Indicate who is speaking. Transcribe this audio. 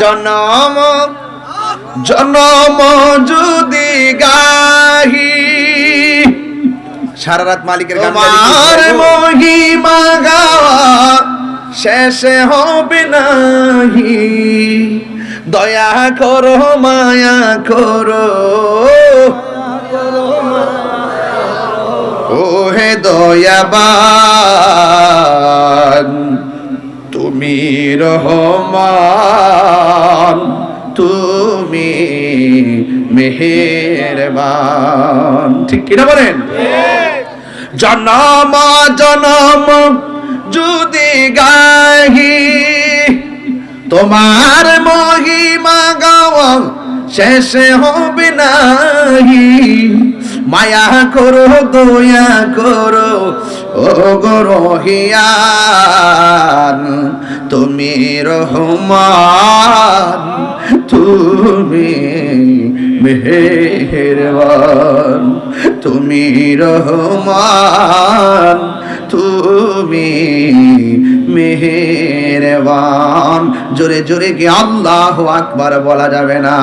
Speaker 1: জনম জনম যদি গাহি।
Speaker 2: সারা রাত মালিকের গান?
Speaker 1: মহিমা গাওয়া শেষে হবে নাহি। দয়া করো মায়া করো। ও হে দয়াবান তুমি রহমান, তুমি মেহেরবান। ঠিক কিনা বলেন? জনম জনম, যদি গাহি, তোমার মহিমা গাওয়া শেষে হবে নাহি। মায়া করো, দয়া করো ও গরহিয়ান তুমি রহমান, তুমি মেহেরবান, তুমি রহমান, তুমি মেহেরবান। জোরে জোরে কি আল্লাহ আকবার বলা যাবে না?